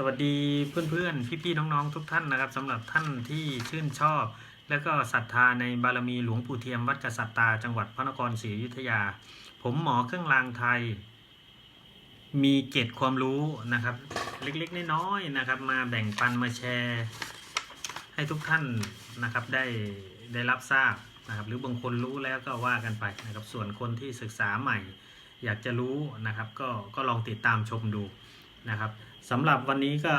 สวัสดีเพื่อนๆ พี่ๆ น้องๆ ทุกท่านนะครับสำหรับท่านที่ชื่นชอบ และก็ศรัทธาในบารมีหลวงปู่เทียมวัดกษัตตา จังหวัดพระนครศรีอยุธยา ผมหมอเครื่องรางไทย มีเกร็ดความรู้นะครับ เล็กๆ น้อยๆนะครับ มาแบ่งปันมาแชร์ ให้ทุกท่านนะครับได้ได้รับทราบนะครับ หรือบางคนรู้แล้วก็ว่ากันไปนะครับ ส่วนคนที่ศึกษาใหม่ อยากจะรู้นะครับ ก็ก็ลองติดตามชมดูนะครับ สำหรับวันนี้ก็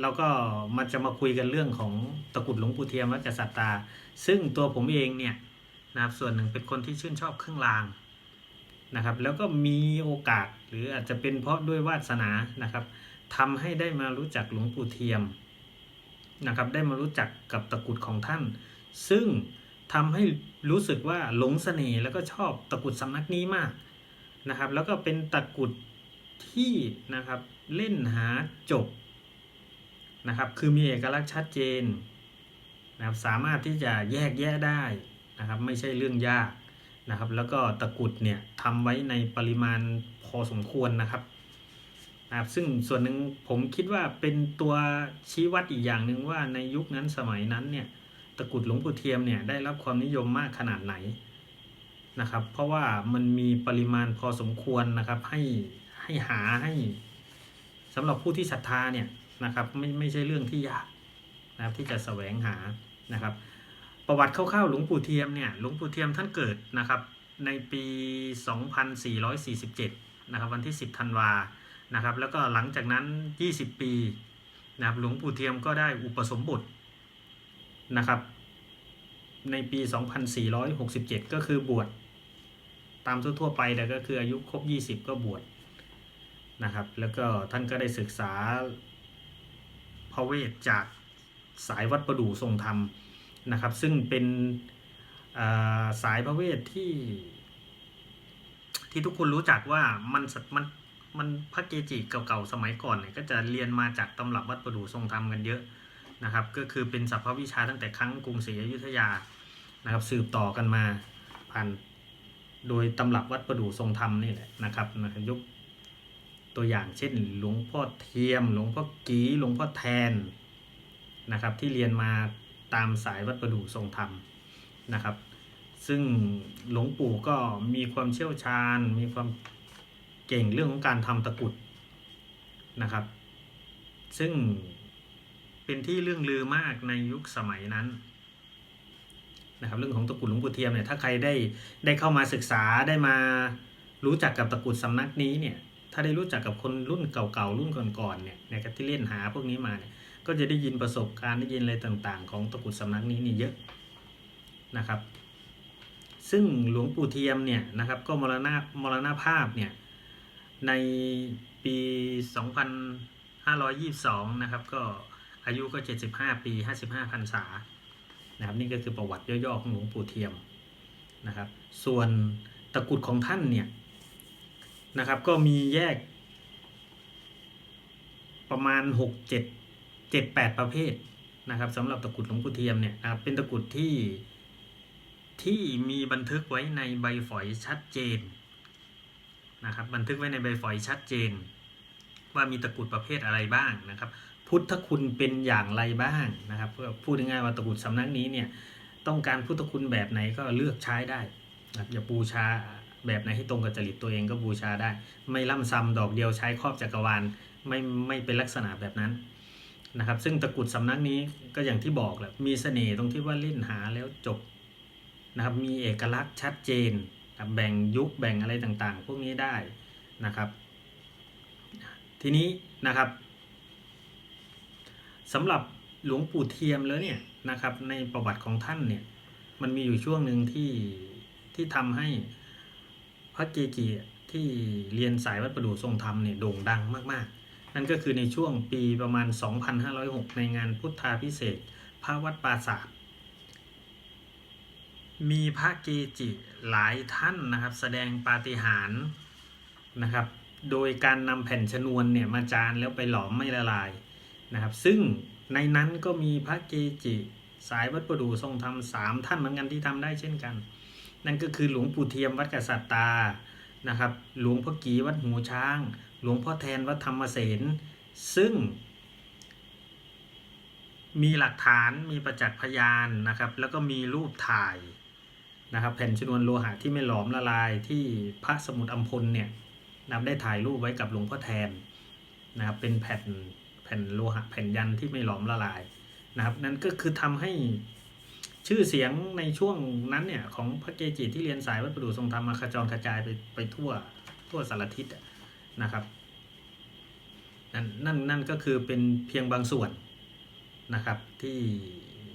เราก็มาจะมาคุยกันเรื่องของตะกุดหลวงปู่เทียมวัดกษัตตา ซึ่งตัวผมเองเนี่ยนะครับส่วนหนึ่งเป็นคนที่ชื่นชอบเครื่องรางนะครับ แล้วก็มีโอกาสหรืออาจจะเป็นเพราะด้วยวาสนานะครับทำให้ได้มารู้จักหลวงปู่เทียมนะครับ ได้มารู้จักกับตะกุดของท่าน ซึ่งทำให้รู้สึกว่าหลงเสน่ห์แล้วก็ชอบตะกุดสำนักนี้มากนะครับ แล้วก็เป็นตะกุด ที่นะครับเล่นหาจบนะครับคือมีเอกลักษณ์ชัดเจนนะครับสามารถที่จะแยกแยะได้นะครับไม่ใช่เรื่องยากนะครับแล้วก็ตะกุดเนี่ยทำไว้ในปริมาณพอสมควรนะครับนะครับซึ่งส่วนหนึ่งผมคิดว่าเป็นตัวชี้วัดอีกอย่างหนึ่งว่าในยุคนั้นสมัยนั้นเนี่ยตะกุดหลวงปู่เทียมเนี่ยได้รับความนิยมมากขนาดไหนนะครับเพราะว่ามันมีปริมาณพอสมควรนะครับให้ ให้หาให้สำหรับผู้ที่ศรัทธาเนี่ยนะครับไม่ไม่ใช่เรื่องที่ยากนะครับที่จะแสวงหานะครับ ประวัติคร่าวๆหลวงปู่เทียมเนี่ยหลวงปู่เทียมท่านเกิดนะครับในปี 2447นะครับวันที่ 10ธันวานะครับแล้วก็หลังจากนั้น 20 ปีนะครับหลวงปู่เทียมก็ได้อุปสมบทนะครับในปี 2467 ก็คือบวชตามทั่วๆไปแต่ก็คืออายุครบ 20 ก็บวช นะครับ แล้วก็ท่านก็ได้ศึกษาพระเวทจากสายวัดประดู่ทรงธรรมนะครับ ซึ่งเป็นสายพระเวทที่ ที่ทุกคนรู้จักว่ามันสมันมันพระเกจิเก่าๆสมัยก่อนเนี่ยก็จะเรียนมาจากตำรับวัดประดู่ทรงธรรมกันเยอะนะครับ ก็คือเป็นสัพพวิชาตั้งแต่ครั้งกรุงศรีอยุธยานะครับ สืบต่อกันมาผ่านโดยตำรับวัดประดู่ทรงธรรมนี่แหละนะครับนะครับยก ตัวอย่างเช่นหลวงพ่อเทียม หลวงพ่อกีหลวงพ่อแทนนะครับที่เรียนมาตามสายวัดประดู่ทรงธรรมนะครับ ซึ่งหลวงปู่ก็มีความเชี่ยวชาญ มีความเก่งเรื่องของการทำตะกุดนะครับ ซึ่งเป็นที่เรื่องลือมากในยุคสมัยนั้นนะครับเรื่องของตะกุดหลวงปู่เทียมเนี่ยถ้าใครได้ได้เข้ามาศึกษาได้มารู้จักกับตะกุดสำนักนี้เนี่ย ถ้าได้รู้จักกับคนรุ่นเก่าๆรุ่นก่อนๆเนี่ยนะครับที่เล่นหาพวกนี้มาเนี่ยก็จะได้ยินประสบการณ์ได้ยินอะไรต่างๆ ของตะกุดสำนักนี้นี่เยอะนะครับ ซึ่งหลวงปู่เทียมเนี่ยนะครับก็มรณะมรณภาพเนี่ยในปี 2522 นะครับ ก็อายุก็ 75 ปี 55พรรษานะครับนี่ก็คือประวัติย่อๆของหลวงปู่เทียมนะครับ ส่วนตะกุดของท่านเนี่ย นะครับ ก็มีแยก ประมาณ6 7 7 8ประเภทนะครับสำหรับตะกรุดหลวงปู่เทียมเนี่ยนะครับเป็นตะกรุดที่ที่มีบันทึกไว้ในใบฝอยชัดเจนนะครับบันทึกไว้ในใบฝอยชัดเจน ว่ามีตะกรุดประเภทอะไรบ้างนะครับ พุทธคุณเป็นอย่างไรบ้างนะครับเพื่อพูดง่ายๆว่าตะกรุดสำนักนี้เนี่ยต้องการพุทธคุณแบบไหนก็เลือกใช้ได้นะอย่าบูชา แบบไหนให้ตรงกับจริตตัวเองก็บูชาได้ ไม่ล่ำซ้ำดอกเดียวใช้ครอบจักรวาลไม่ไม่เป็นลักษณะแบบนั้นนะครับ ซึ่งตะกุดสำนักนี้ก็อย่างที่บอกแหละมีเสน่ห์ตรงที่ว่าเล่นหาแล้วจบนะครับมีเอกลักษณ์ชัดเจนแบ่งยุคแบ่งอะไรต่างๆ พวกนี้ได้นะครับ ทีนี้นะครับสำหรับหลวงปู่เทียมแล้วเนี่ยนะครับในประวัติของท่านเนี่ยมันมีอยู่ช่วงหนึ่งที่ที่ทำให้ พระเกจิที่เรียนสายวัดประดู่ทรงธรรมเนี่ยโด่งดังมากๆ นั่นก็คือในช่วงปีประมาณ 2506 ในงานพุทธาพิเศษพระวัดปราสาทมีพระเกจิหลายท่านนะครับ แสดงปาฏิหาริย์นะครับ โดยการนำแผ่นชนวนเนี่ยมาจานแล้วไปหลอมไม่ละลายนะครับ ซึ่งในนั้นก็มีพระเกจิ สายวัดประดูทรงธรรมสามท่านเหมือนกันที่ทำได้เช่นกัน นั่นก็คือหลวงปู่เทียมวัดกษัตตานะครับ หลวงพ่อกีวัดหูช้าง หลวงพ่อแทนวัดธรรมเสนซึ่ง มีหลักฐานมีประจักษ์พยานนะครับ แล้วก็มีรูปถ่ายนะครับ แผ่นชนวนโลหะที่ไม่หลอมละลายที่พระสมุทรอัมพลเนี่ยนำได้ถ่ายรูปไว้กับหลวงพ่อแทนนะครับเป็นแผ่นแผ่นโลหะแผ่นยันที่ไม่หลอมละลายนะครับนั่นก็คือทำให้ ชื่อเสียงในช่วงนั้นเนี่ยของพระเกจิที่เรียนสายวัดประดูทรงธรรมมาขจรกระจายไปไปทั่วทั่วสารทิศนะครับนั่นนั่นนั่นก็คือเป็นเพียงบางส่วนนะครับที่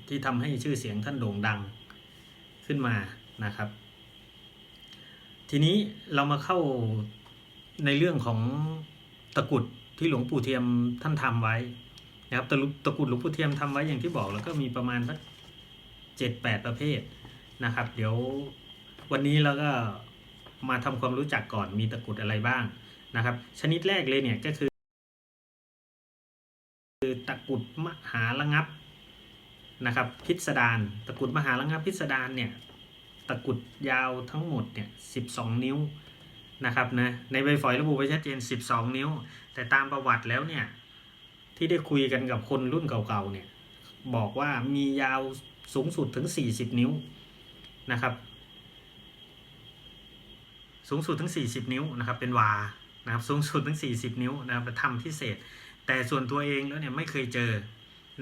ที่ทำให้ชื่อเสียงท่านโด่งดังขึ้นมานะครับ ทีนี้เรามาเข้าในเรื่องของตะกรุดที่หลวงปู่เทียมท่านทำไว้นะครับตะลุตะกรุดหลวงปู่เทียมทำไว้อย่างที่บอกแล้วก็มีประมาณสัก เจ็ดแปดประเภทนะครับ เดี๋ยววันนี้เราก็มาทำความรู้จักก่อนมีตะกรุดอะไรบ้างนะครับ ชนิดแรกเลยเนี่ยก็คือ คือตะกรุดมหาระงับนะครับ พิสดารตะกรุดมหาระงับพิสดารเนี่ยตะกรุดยาวทั้งหมดเนี่ยสิบสองนิ้วนะครับนะในใบฝอยระบุไว้ชัดเจนสิบสองนิ้ว แต่ตามประวัติแล้วเนี่ยที่ได้คุยกันกับคนรุ่นเก่าๆเนี่ยบอกว่ามียาว สูงสุดถึงสี่สิบนิ้วนะครับ สูงสุดถึง 40 นิ้วนะครับ เป็นวานะครับ สูงสุดถึง 40 นิ้วนะครับทำพิเศษ แต่ส่วนตัวเองแล้วเนี่ยไม่เคยเจอ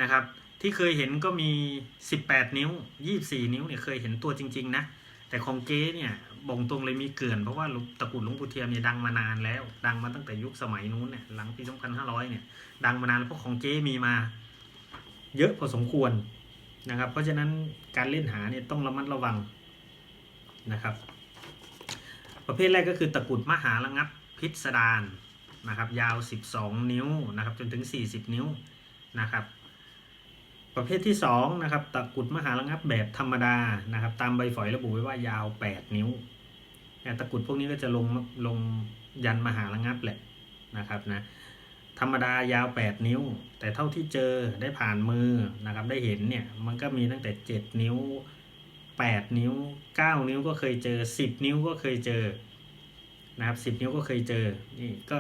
นะครับ ที่เคยเห็นก็มี 18 นิ้ว 24 นิ้วเนี่ยเคยเห็นตัวจริง ๆ นะ แต่ของเก๊เนี่ยบ่งตรงเลยมีเกลื่อนเพราะว่าตระกูลหลวงปู่เทียมเนี่ยดังมานานแล้ว ดังมาตั้งแต่ยุคสมัยนู้นเนี่ยหลังปี 2500 เนี่ย ดังมานานเพราะของเก๊มีมา เยอะพอสมควร นะครับ เพราะฉะนั้นการเล่นหาเนี่ยต้องระมัดระวังนะครับ ประเภทแรกก็คือตะกุดมหาระงับพิสดารนะครับ ยาว 12 นิ้วนะครับ จนถึง 40 นิ้วนะครับ ประเภทที่2นะครับตะกุดมหาระงับแบบธรรมดานะครับ ตามใบฝอยระบุไว้ว่ายาว 8 นิ้วตะกุดพวกนี้ก็จะลงลงยันมหาระงับแหละนะครับนะ ธรรมดายาว 8 นิ้ว แต่เท่าที่เจอได้ผ่านมือนะครับได้เห็นเนี่ยมันก็มีตั้งแต่ 7 นิ้ว 8 นิ้ว 9 นิ้วก็เคยเจอ 10 นิ้วก็เคยเจอนะครับ10 นิ้วก็เคยเจอนี่ก็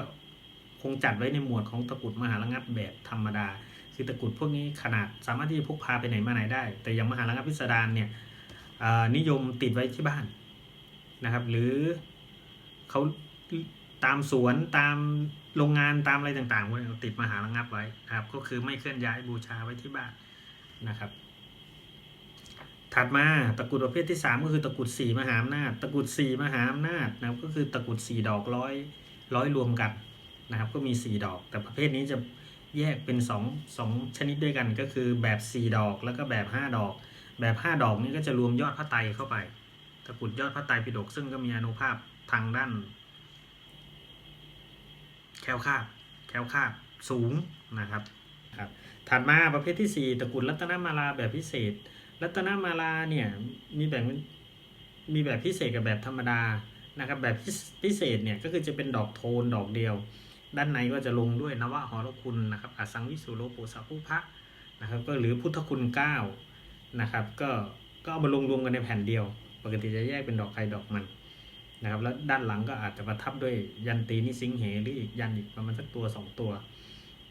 คงจัดไว้ในหมวดของตะกุดมหาระงับแบบธรรมดา คือตะกุดพวกนี้ขนาดสามารถที่จะพกพาไปไหนมาไหนได้ แต่อย่างมหาระงับพิสดารเนี่ยอ่านิยมติดไว้ที่บ้านนะครับ หรือเขาตามสวนตาม โรงงานตามอะไรต่างๆพวกนี้ติดมหาระงับไว้นะครับ ก็คือไม่เคลื่อนย้ายบูชาไว้ที่บ้านนะครับ ถัดมาตะกรุดประเภทที่ 3 ก็คือตะกรุดสี่มหาอำนาจตะกรุดสี่มหาอำนาจนะครับก็คือตะกรุดสี่ดอกร้อยร้อยรวมกันนะครับ ก็มี 4 ดอก แต่ประเภทนี้จะแยกเป็น2 2ชนิดด้วยกันก็คือแบบ 4 ดอกแล้วก็แบบ 5 ดอก แบบ 5 ดอกนี้ก็จะรวมยอดพระไตรเข้าไป ตะกรุดยอดพระไตรปิฎกซึ่งก็มีอนุภาพทางด้าน แคล้วคลาแคล้วคลาสูงนะครับครับถัดมาประเภทที่ 4ตระกรุดรัตนมาลาแบบพิเศษ รัตนมาลาเนี่ยมีแบ่งเป็นมีแบบพิเศษกับแบบธรรมดานะครับแบบพิเศษเนี่ยก็คือจะเป็นดอกโทนดอกเดียว ด้านในก็จะลงด้วยนวะหอรคุณนะครับอสังวิสุโลปุสัพพุพะนะครับก็หรือพุทธคุณเก้านะครับก็ก็เอามาลงรวมกันในแผ่นเดียว ปกติจะแยกเป็นดอกใครดอกมัน นะครับแล้วด้านหลังก็อาจจะประทับด้วยยันตีนิสิงเหหรืออีกยันอีกประมาณสักตัวสองตัว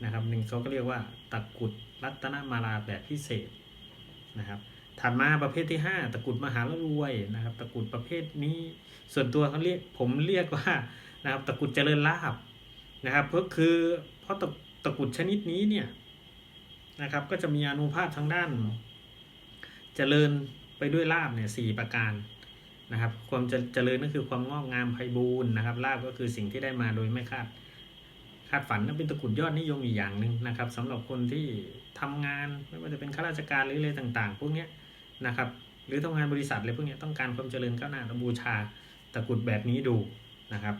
นะครับหนึ่งเขาก็เรียกว่าตะกุดรัตนมาลาแบบพิเศษนะครับถัดมาประเภทที่ 5 ตะกุดมหาละรวยนะครับ ตะกุดประเภทนี้ส่วนตัวเขาเรียกผมเรียกว่านะครับตะกุดเจริญลาบนะครับก็คือเพราะตะตะกุดชนิดนี้เนี่ยนะครับก็จะมีอนุภาพทางด้าน เจริญไปด้วยลาบเนี่ยสี่ประการ นะครับ ความเจริญก็คือความงอกงามไพบูรณ์นะครับลาบก็คือสิ่งที่ได้มาโดยไม่คาดคาดฝันนั่นเป็นตะกุดยอดนิยมอีกอย่างหนึ่งนะครับสำหรับคนที่ทำงานไม่ว่าจะเป็นข้าราชการหรืออะไรต่าง ๆ พวกนี้นะครับหรือทำงานบริษัทอะไรพวกนี้ต้องการความเจริญก้าวหน้าบูชาตะกุดแบบนี้ดูนะครับ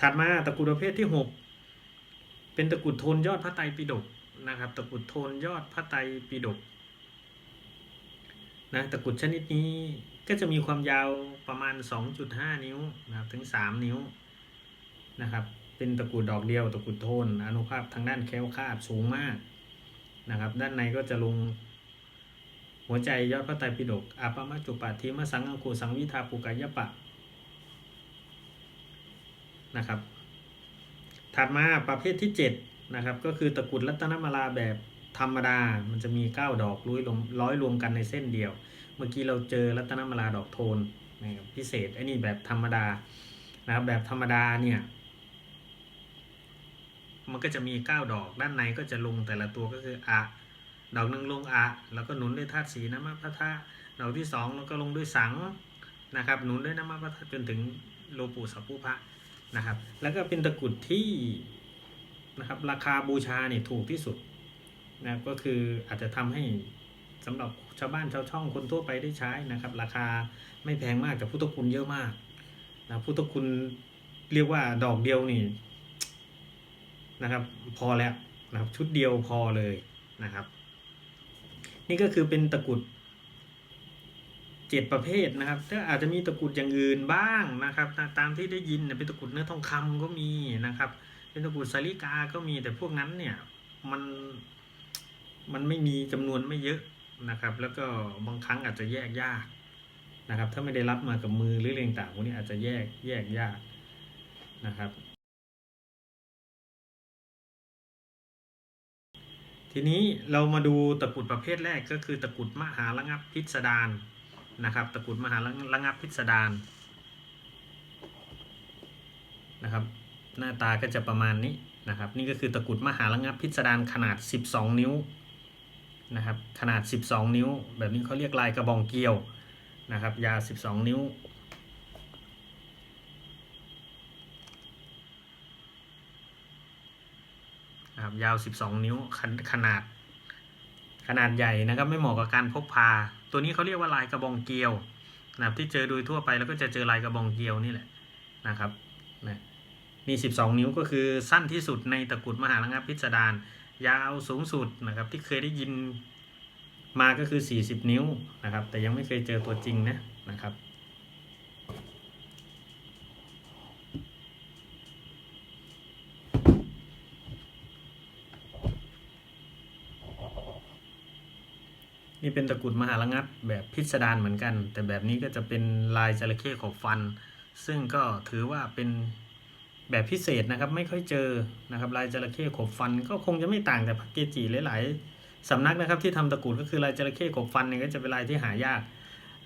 ถัดมาตะกุดประเภทที่ 6 เป็นตะกุดโทนยอดพระไตรปิฎกนะครับ ตะกุดโทนยอดพระไตรปิฎก นะตะกรุดชนิดนี้ก็จะมีความยาวประมาณ 2.5 นิ้วนะครับถึง 3 นิ้วนะครับ เป็นตะกรุดดอกเดียวตะกรุดโทน อนุภาพทางด้านแคล้วคาดสูงมากนะครับ ด้านในก็จะลงหัวใจยอดพระไตรปิฎกอาปามาจุปาทิมสังอังคูสังวิทาปุกายปะนะครับ ถัดมาประเภทที่นะครับ ก็คือตะกรุดรัตนมาลาแบบ ธรรมดา มันจะมี 9 ดอกร้อยรวมร้อยรวมกันในเส้นเดียว เมื่อกี้เราเจอรัตนมาลาดอกโทนนะครับพิเศษไอ้นี่แบบธรรมดานะครับแบบธรรมดาเนี่ยมันก็จะมี 9 ดอกด้านในก็จะลงแต่ละตัวก็คืออะดอกหนึ่งลงอะแล้วก็หนุนด้วยธาตุสีน้ำมันพระธาตุดอกที่สองแล้วก็ลงด้วยสังนะครับหนุนด้วยน้ำมันพระธาตุจนถึงโลปุสัพพุพะนะครับ แล้วก็เป็นตะกรุดที่นะครับราคาบูชาเนี่ยถูกที่สุด นะครับก็คืออาจจะทำให้สำหรับชาวบ้านชาวช่องคนทั่วไปได้ใช้นะครับ ราคาไม่แพงมากแต่พุทธคุณเยอะมากนะพุทธคุณเรียกว่าดอกเดียวนี่นะครับ พอแล้วนะครับชุดเดียวพอเลยนะครับ นี่ก็คือเป็นตะกรุดเจ็ดประเภทนะครับก็อาจจะมีตะกรุดอย่างอื่นบ้างนะครับ ตามที่ได้ยินเนี่ยเป็นตะกรุดเนื้อทองคำก็มีนะครับ เป็นตะกรุดสาลิกาก็มีแต่พวกนั้นเนี่ยมัน มันไม่มีจำนวนไม่เยอะนะครับ แล้วก็บางครั้งอาจจะแยกยากนะครับ ถ้าไม่ได้รับมากับมือหรืออะไรต่างพวกนี้อาจจะแยกแยกยากนะครับ ทีนี้เรามาดูตะกุดประเภทแรกก็คือตะกุดมหาระงับพิสดารนะครับ ตะกุดมหาระงับพิสดารนะครับ หน้าตาก็จะประมาณนี้นะครับ นี่ก็คือตะกุดมหาระงับพิสดารขนาด 12 นิ้ว นะครับขนาด 12 นิ้ว แบบนี้เขาเรียกลายกระบองเกลียวนะครับ ยาว 12 นิ้ว นะครับยาว 12 นิ้วขนขนาด ขนาดใหญ่นะครับไม่เหมาะกับการพกพา ตัวนี้เขาเรียกว่าลายกระบองเกลียวนะครับที่เจอโดยทั่วไปแล้วก็จะเจอลายกระบองเกลียวนี่แหละนะครับนะนี่12 นิ้วก็คือสั้นที่สุดในตะกรุดมหาระงับพิสดาร ยาวสูงสุดนะครับ ที่เคยได้ยินมาก็คือ 40 นิ้วนะครับ แต่ยังไม่เคยเจอตัวจริงนะนะครับ นี่เป็นตะกรุดมหาระงับแบบพิสดารเหมือนกัน แต่แบบนี้ก็จะเป็นลายจระเข้ขอบฟัน ซึ่งก็ถือว่าเป็น แบบพิเศษนะครับไม่ค่อยเจอนะครับลายจระเข้ขบฟันก็คงจะไม่ต่างแต่พระเกจิหลายๆสำนักนะครับที่ทำตะกรุดก็คือลายจระเข้ขบฟันเนี่ยก็จะเป็นลายที่หายาก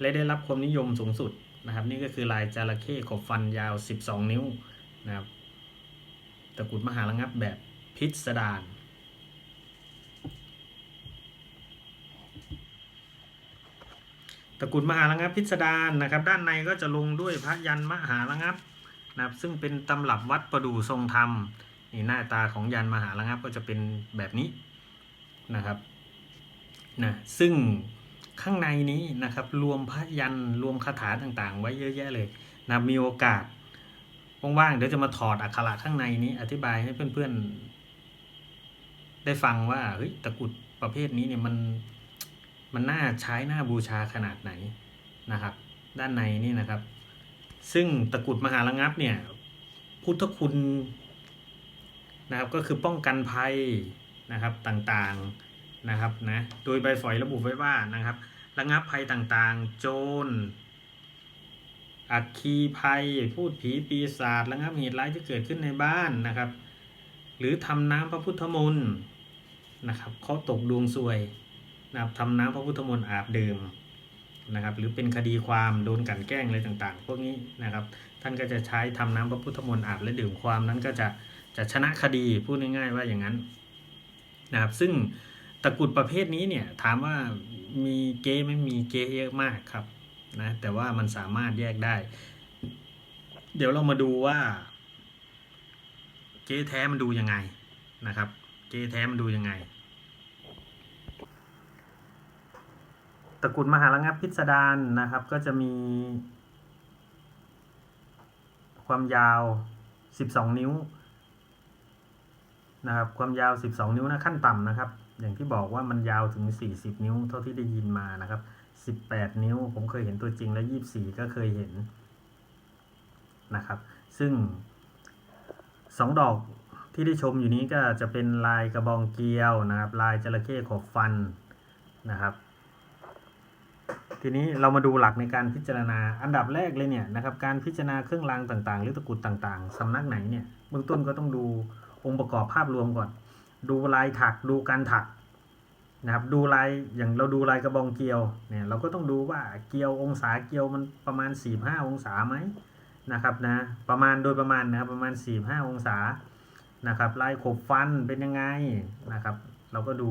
และได้รับความนิยมสูงสุดนะครับ นี่ก็คือลายจระเข้ขบฟันยาว 12 นิ้วนะครับตะกรุดมหาระงับแบบพิสดารตะกรุดมหาระงับพิสดารนะครับ ด้านในก็จะลงด้วยพระยันมหาระงับ นะครับซึ่งเป็นตำรับวัดประดู่ทรงธรรมนี่หน้าตาของยันมหาระงับก็จะเป็นแบบนี้นะครับนะซึ่งข้างในนี้นะครับรวมพระยันรวมคาถาต่างๆ ไว้เยอะแยะเลยนะมีโอกาสว่างๆเดี๋ยวจะมาถอดอักขระข้างในนี้อธิบายให้เพื่อนๆ ได้ฟังว่าเฮ้ยตะกุดประเภทนี้เนี่ยมันมันน่าใช้น่าบูชาขนาดไหนนะครับ ด้านในนี่นะครับ ซึ่งตะกรุดมหาระงับเนี่ย พุทธคุณนะครับก็คือป้องกันภัยนะครับต่างๆนะครับนะโดยใบฝอยระบุไว้ว่านะครับ ระงับภัยต่างๆ โจรอัคคีภัย พูดผีปีศาจระงับเหตุร้ายที่เกิดขึ้นในบ้านนะครับ หรือทำน้ำพระพุทธมนต์นะครับเขาตกดวงซวยนะครับทำน้ำพระพุทธมนต์อาบดื่ม นะครับหรือเป็นคดีความโดนกลันแกล้งอะไรต่างๆ พวกนี้นะครับท่านก็จะใช้ทำน้ำพระพุทธมนต์อาบและดื่มความนั้นก็จะจะชนะคดีพูดง่ายๆว่าอย่างนั้นนะครับซึ่งตะกรุดประเภทนี้เนี่ยถามว่ามีเก๊ไม่มีเก๊เยอะมากครับนะแต่ว่ามันสามารถแยกได้ เดี๋ยวเรามาดูว่า เก๊แท้มันดูยังไงนะครับ เก๊แท้มันดูยังไง ตะกรุดมหาระงับพิสดารนะครับ ก็จะมี ความยาว 12 นิ้วนะครับ ความยาว 12 นิ้วนะขั้นต่ำนะครับ อย่างที่บอกว่ามันยาวถึง 40 นิ้ว เท่าที่ได้ยินมานะครับ 18 นิ้ว ผมเคยเห็นตัวจริงและ 24 ก็เคยเห็นนะครับ ซึ่ง 2 ดอกที่ได้ชมอยู่นี้ก็จะเป็นลายกระบองเกลียวนะครับ ลายจระเข้ขบฟันนะครับ ทีนี้เรามาดูหลักในการพิจารณาอันดับแรกเลยเนี่ยนะครับการพิจารณาเครื่องรางต่างๆ หรือตะกุดต่างๆสำนักไหนเนี่ยเบื้องต้นก็ต้องดูองค์ประกอบภาพรวมก่อน ดูลายถักดูการถักนะครับดูลายอย่างเราดูลายกระบองเกลียวเนี่ยเราก็ต้องดูว่าเกลียวองศาเกลียวมันประมาณ 45 องศาไหมนะครับนะประมาณโดยประมาณนะครับประมาณ 45 องศานะครับลายขบฟันเป็นยังไงนะครับ เราก็ดู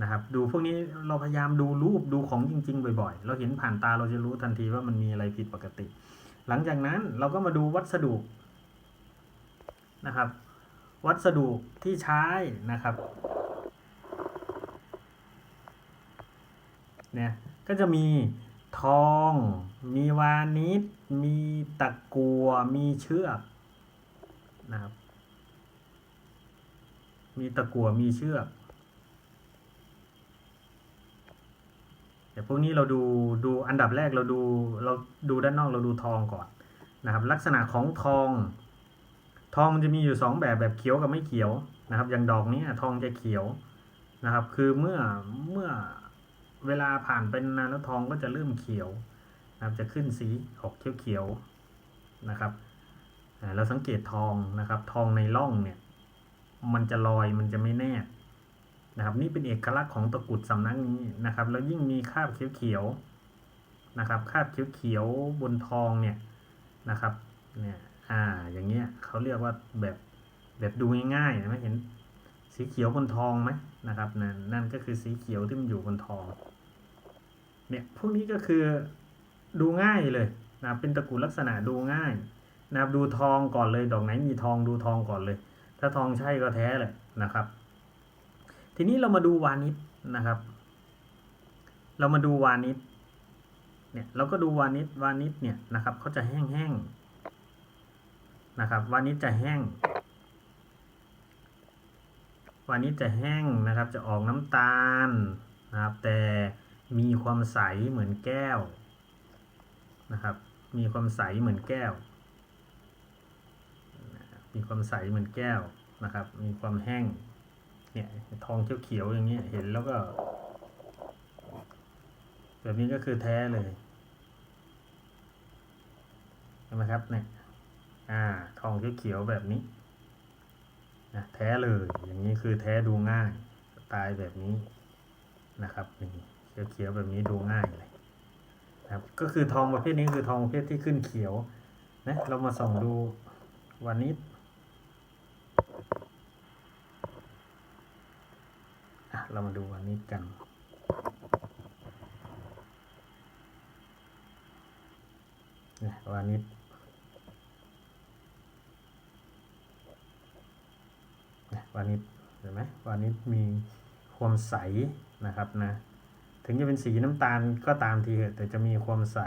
นะครับดูพวกนี้เราพยายามดูรูปดูของจริง ๆ บ่อยๆ เราเห็นผ่านตาเราจะรู้ทันทีว่ามันมีอะไรผิดปกติ หลังจากนั้นเราก็มาดูวัสดุนะครับ วัสดุที่ใช้นะครับเนี่ยก็จะมีทอง มีวานิชมีตะกัว มีเชือกนะครับ มีตะกัวมีเชือก แต่พวกนี้เราดูดูอันดับแรกเราดูเราดูด้านนอกเราดูทองก่อนนะครับ ลักษณะของทอง ทองมันจะมีอยู่สองแบบแบบเขียวกับไม่เขียวนะครับ อย่างดอกนี้ทองจะเขียวนะครับ คือเมื่อเมื่อเวลาผ่านเป็นานแล้วทองก็จะเริ่มเขียวนะครับ จะขึ้นสีออกเขียวๆนะครับเราสังเกตทองนะครับ ทองในร่องเนี่ย มันจะลอยมันจะไม่แนบ นะครับนี่เป็นเอกลักษณ์ของตะกุดสำนักนี้นะครับ แล้วยิ่งมีคราบเขียวๆนะครับคราบเขียวๆบนทองเนี่ยนะครับเนี่ยอ่าอย่างเงี้ยเขาเรียกว่าแบบแบบดูง่ายๆนะเห็นสีเขียวบนทองไหมนะครับนั่นนั่นก็คือสีเขียวที่มันอยู่บนทองเนี่ยพวกนี้ก็คือดูง่ายเลยนะเป็นตะกุดลักษณะดูง่ายนะดูทองก่อนเลย ดอกไหนมีทองดูทองก่อนเลย ถ้าทองใช่ก็แท้เลยนะครับ ทีนี้เรามาดูวานิชนะครับ เรามาดูวานิชเนี่ยเราก็ดูวานิชวานิชเนี่ยนะครับเขาจะแห้งๆนะครับวานิชจะแห้งวานิชจะแห้งนะครับ จะออกน้ำตาลนะครับ แต่มีความใสเหมือนแก้วนะครับ มีความใสเหมือนแก้ว มีความใสเหมือนแก้วนะครับ มีความแห้ง เนี่ยทองเขียวๆอย่างเงี้เห็นแล้วก็ แบบนี้ก็คือแท้เลยเห็นไหมครับเนี่ยอ่า ทองเขียวๆแบบนี้นะแท้เลยอย่างนี้คือแท้ดูง่ายสไตล์แบบนี้นะครับนี่เขียวๆแบบนี้ดูง่ายเลยนะครับก็คือทองประเภทนี้คือทองประเภทที่ขึ้นเขียวนะเรามาส่องดูวันนี้อะ เรามาดูวันนี้กัน นะวันนี้นะวานิชเห็นไหมวานิชมีความใสนะครับนะ ถึงจะเป็นสีน้ำตาลก็ตามทีเถอะแต่จะมีความใส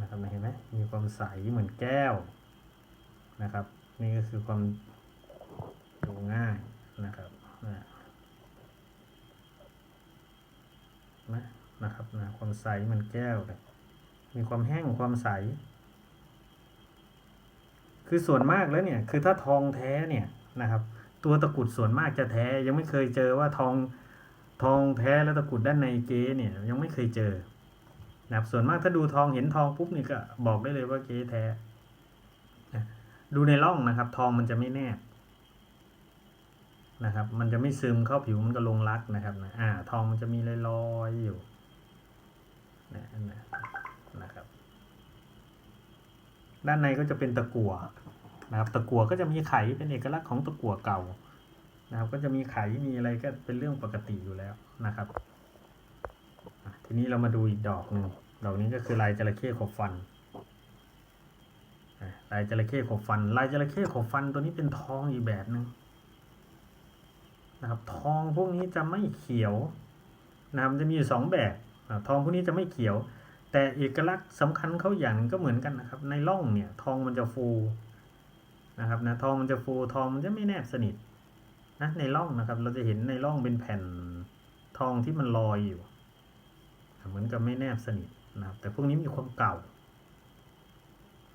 นะครับเห็นไหมมีความใสเหมือนแก้วนะครับ นี่ก็คือความดูง่ายนะครับ นะนะครับนะความใสมือนแก้วเลยมีความแห้งความใส คือส่วนมากแล้วเนี่ย คือถ้าทองแท้เนี่ยนะครับ ตัวตะกุดส่วนมากจะแท้ยังไม่เคยเจอว่าทองทองแท้แล้วตะกุดด้านในเก๊เนี่ยยังไม่เคยเจอนะครับส่วนมากถ้าดูทองเห็นทองปุ๊บนี่ก็บอกได้เลยว่าเก๊แท้ ดูในร่องนะครับ ทองมันจะไม่แนบ นะครับ มันจะไม่ซึมเข้าผิวมันก็ลงรักนะครับนะอ่าทองมันจะมีลอยๆอยู่นะนะนะครับ ด้านในก็จะเป็นตะกั่วนะครับ ตะกั่วก็จะมีไขเป็นเอกลักษณ์ของตะกั่วเก่านะครับ ก็จะมีไขมีอะไรก็เป็นเรื่องปกติอยู่แล้วนะครับทีนี้เรามาดูอีกดอกหนึ่งดอกนี้ก็คือลายจระเข้ขบฟันลายจระเข้ขบฟัน ลายจระเข้ขบฟันตัวนี้เป็นทองอีกแบบหนึ่ง นะครับทองพวกนี้จะไม่เขียวนะครับจะมีอยู่สองแบบทองพวกนี้จะไม่เขียว แต่เอกลักษณ์สำคัญเขาอย่างหนึ่งก็เหมือนกันนะครับ ในร่องเนี่ยทองมันจะฟูนะครับนะทองมันจะฟูทองมันจะไม่แนบสนิทนะในร่องนะครับ เราจะเห็นในร่องเป็นแผ่นทองที่มันลอยอยู่ เหมือนกับไม่แนบสนิทนะครับ แต่พวกนี้มีความเก่า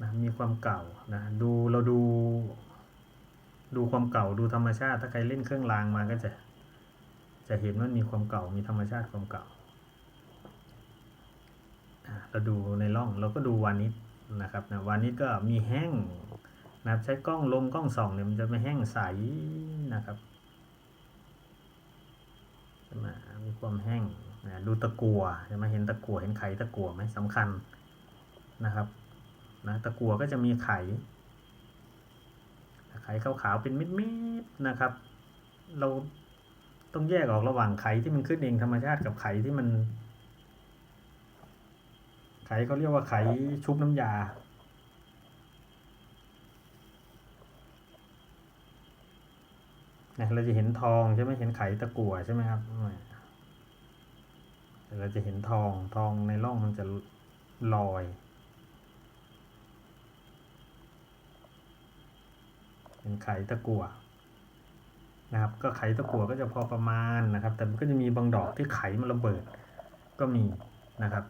นะมีความเก่านะดูเราดู ดูความเก่าดูธรรมชาติ ถ้าใครเล่นเครื่องรางมาก็จะ จะเห็นว่ามีความเก่ามีธรรมชาติความเก่าเราดูในร่องเราก็ดูวานิชนะครับนะวานิชก็มีแห้งนะครับใช้กล้องลมกล้องส่องเนี่ยมันจะไม่แห้งใสนะครับใช่ไหมมีความแห้งนะดูตะกัวใช่ไหมเห็นตะกัวเห็นไข่ตะกัวไหมสำคัญนะครับนะตะกัวก็จะมีไข่ ไข่ขาวๆเป็นเม็ดๆนะครับ เราต้องแยกออกระหว่างไข่ที่มันขึ้นเองธรรมชาติกับไข่ที่มัน ไข่เขาเรียกว่าไข่ชุบน้ำยาเนี่ยเราจะเห็นทองใช่ไหมเห็นไข่ตะกั่วใช่ไหมครับเนี่ยเราจะเห็นทองทองในร่องมันจะลอย เป็นไข่ตะกั่วนะครับ ก็ไข่ตะกั่วก็จะพอประมาณนะครับ แต่มันก็จะมีบางดอกที่ไข่มันระเบิดก็มีนะครับ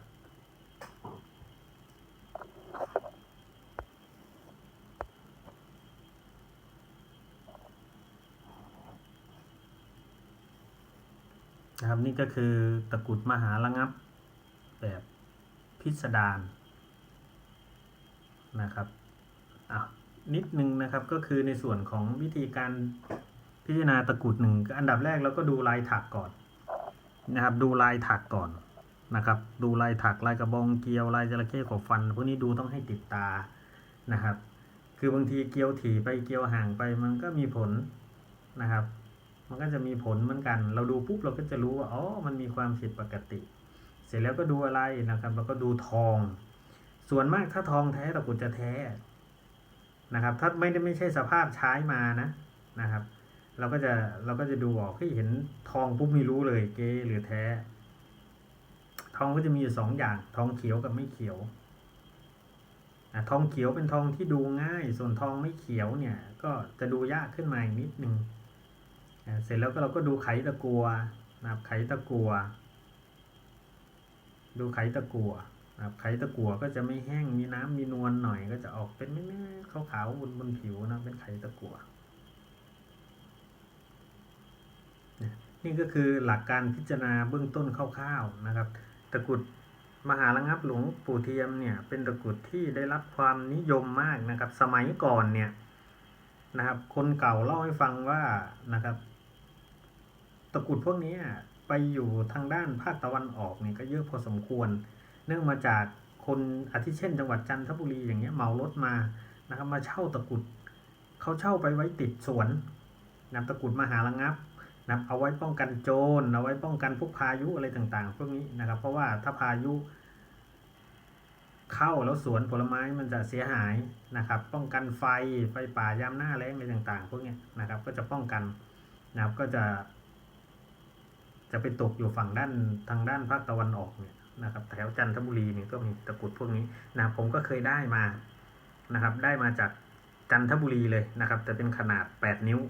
นะครับนี่ก็คือตะกุดมหาระงับ แบบพิสดารนะครับอะ นิดนึงนะครับ ก็คือในส่วนของวิธีการพิจารณาตะกรุดหนึ่งอันดับแรกเราก็ดูลายถักก่อนนะครับ ดูลายถักก่อนนะครับ ดูลายถักลายกระบองเกลียวลายจระเข้ขอบฟันพวกนี้ดูต้องให้ติดตานะครับ คือบางทีเกลียวถี่ไปเกลียวห่างไปมันก็มีผลนะครับ มันก็จะมีผลเหมือนกัน เราดูปุ๊บเราก็จะรู้ว่าอ๋อมันมีความผิดปกติ เสร็จแล้วก็ดูอะไรนะครับเราก็ดูทอง ส่วนมากถ้าทองแท้ตะกรุดจะแท้ นะครับ ถ้าไม่ได้ไม่ใช่สภาพใช้มานะนะครับ เราก็จะเราก็จะดูออกที่เห็นทองปุ๊บไม่รู้เลยเก๊หรือแท้ ทองก็จะมีอยู่สองอย่าง ทองเขียวกับไม่เขียวอะทองเขียวเป็นทองที่ดูง่าย ส่วนทองไม่เขียวเนี่ย ก็จะดูยากขึ้นมาอีกนิดนึงอ่าเสร็จแล้วก็เราก็ดูไขตะกัวนะครับไขตะกัว ดูไขตะกัว นะครับไขตะกัวก็จะไม่แห้งมีน้ำมีนวลหน่อยก็จะออกเป็นเม็ดๆขาวๆบนบนผิวนะเป็นไขตะกัวเนี่ยนี่ก็คือหลักการพิจารณาเบื้องต้นคร่าวๆนะครับ ตะกุดมหาระงับหลวงปู่เทียมเนี่ยเป็นตะกุดที่ได้รับความนิยมมากนะครับ สมัยก่อนเนี่ยนะครับคนเก่าเล่าให้ฟังว่านะครับตะกุดพวกนี้ไปอยู่ทางด้านภาคตะวันออกเนี่ยก็เยอะพอสมควร เนื่องมาจากคนอาทิเช่น จังหวัดจันทบุรีอย่างเงี้ยเหมารถมานะครับมาเช่าตะกุดเขาเช่าไปไว้ติดสวนนำตะกุดมาหาระงับนะเอาไว้ป้องกันโจรเอาไว้ป้องกันพวกพายุอะไรต่างๆ พวกนี้นะครับ เพราะว่าถ้าพายุ เข้าแล้วสวนผลไม้มันจะเสียหายนะครับ ป้องกันไฟไฟป่ายามหน้าแล้งอะไรต่าง ๆ พวกนี้นะครับ ก็จะป้องกันนะครับก็จะ จะไปตกอยู่ฝั่งด้านทางด้านภาคตะวันออกเนี่ย นะครับแถวจันทบุรีเนี่ยก็มีตะกรุดพวกนี้นะผมก็เคยได้มานะครับ ได้มาจากจันทบุรีเลยนะครับ แต่เป็นขนาด 8 นิ้ว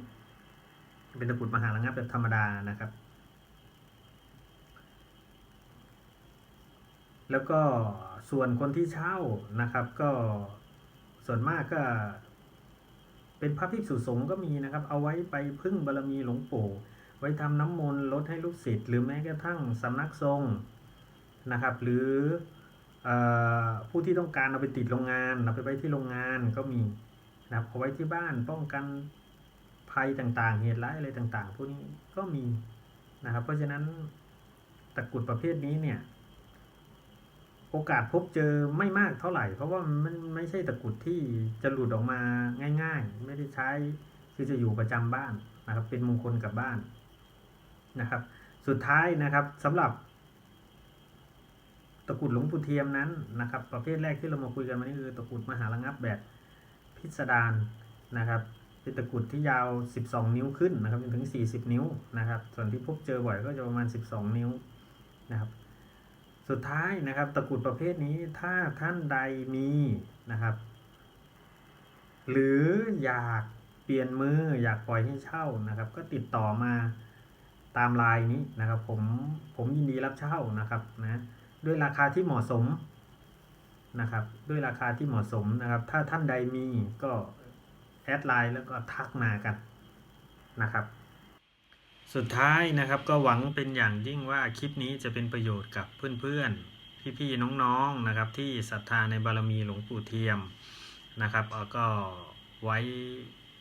เป็นตะกรุดมหาระงับแบบธรรมดานะครับ แล้วก็ส่วนคนที่เช่านะครับ ก็ส่วนมากก็เป็นพระภิกษุสงฆ์ก็มีนะครับ เอาไว้ไปพึ่งบารมีหลวงปู่ ไว้ทำน้ำมนต์ลดให้ลูกศิษย์หรือแม้กระทั่งสำนักทรง นะครับ หรืออผู้ที่ต้องการเอาไปติดโรงงานเอาไปไว้ที่โรงงานก็มีนะครับเอาไว้ที่บ้านป้องกันภัยต่างๆ เหตุร้ายอะไรต่างๆ พวกนี้ก็มีนะครับ เพราะฉะนั้นตะกรุดประเภทนี้เนี่ย โอกาสพบเจอไม่มากเท่าไหร่ เพราะว่ามันไม่ใช่ตะกรุดที่จะหลุดออกมาง่าย ๆ ไม่ได้ใช้ที่จะอยู่ประจำบ้านนะครับ เป็นมงคลกับบ้านนะครับ สุดท้ายนะครับสำหรับ ตะกรุดหลวงปู่เทียมนั้นนะครับ ประเภทแรกที่เรามาคุยกันวันนี้คือตะกรุดมหาระงับแบบพิสดารนะครับเป็นตะกรุดที่ยาว 12 นิ้วขึ้นนะครับจนถึง 40 นิ้วนะครับ ส่วนที่พบเจอบ่อยก็จะประมาณ 12 นิ้วนะครับ สุดท้ายนะครับตะกรุดประเภทนี้ถ้าท่านใดมีนะครับ หรืออยากเปลี่ยนมืออยากปล่อยให้เช่านะครับ ก็ติดต่อมาตามไลน์นี้นะครับ ผมผมยินดีรับเช่านะครับนะ ด้วยราคาที่เหมาะสมนะครับ ด้วยราคาที่เหมาะสมนะครับ ถ้าท่านใดมีก็แอดไลน์แล้วก็ทักมากันนะครับ สุดท้ายนะครับก็หวังเป็นอย่างยิ่งว่าคลิปนี้จะเป็นประโยชน์กับเพื่อนๆ พี่ๆ น้องๆนะครับ ที่ศรัทธาในบารมีหลวงปู่เทียมนะครับแล้วก็ไว้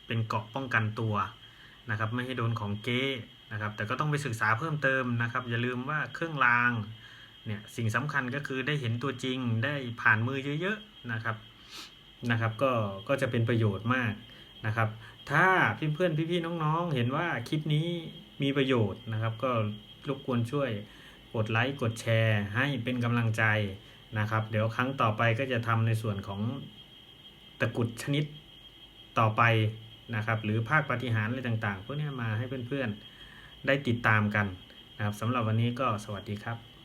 เป็นเกราะป้องกันตัวนะครับ ไม่ให้โดนของเก๊นะครับ แต่ก็ต้องไปศึกษาเพิ่มเติมนะครับ อย่าลืมว่าเครื่องราง เนี่ยสิ่งสำคัญก็คือได้เห็นตัวจริงได้ผ่านมือเยอะๆนะครับนะครับก็ก็จะเป็นประโยชน์มากนะครับ ถ้าเพื่อนๆพี่ๆน้องๆ เห็นว่าคลิปนี้มีประโยชน์นะครับ ก็รบกวนช่วยกดไลค์กดแชร์ ให้เป็นกำลังใจนะครับ เดี๋ยวครั้งต่อไปก็จะทำในส่วนของตะกุดชนิดต่อไปนะครับ หรือภาคปฏิหารอะไรต่างๆพวกนี้มาให้เพื่อนๆได้ติดตามกันนะครับสำหรับวันนี้ก็สวัสดีครับ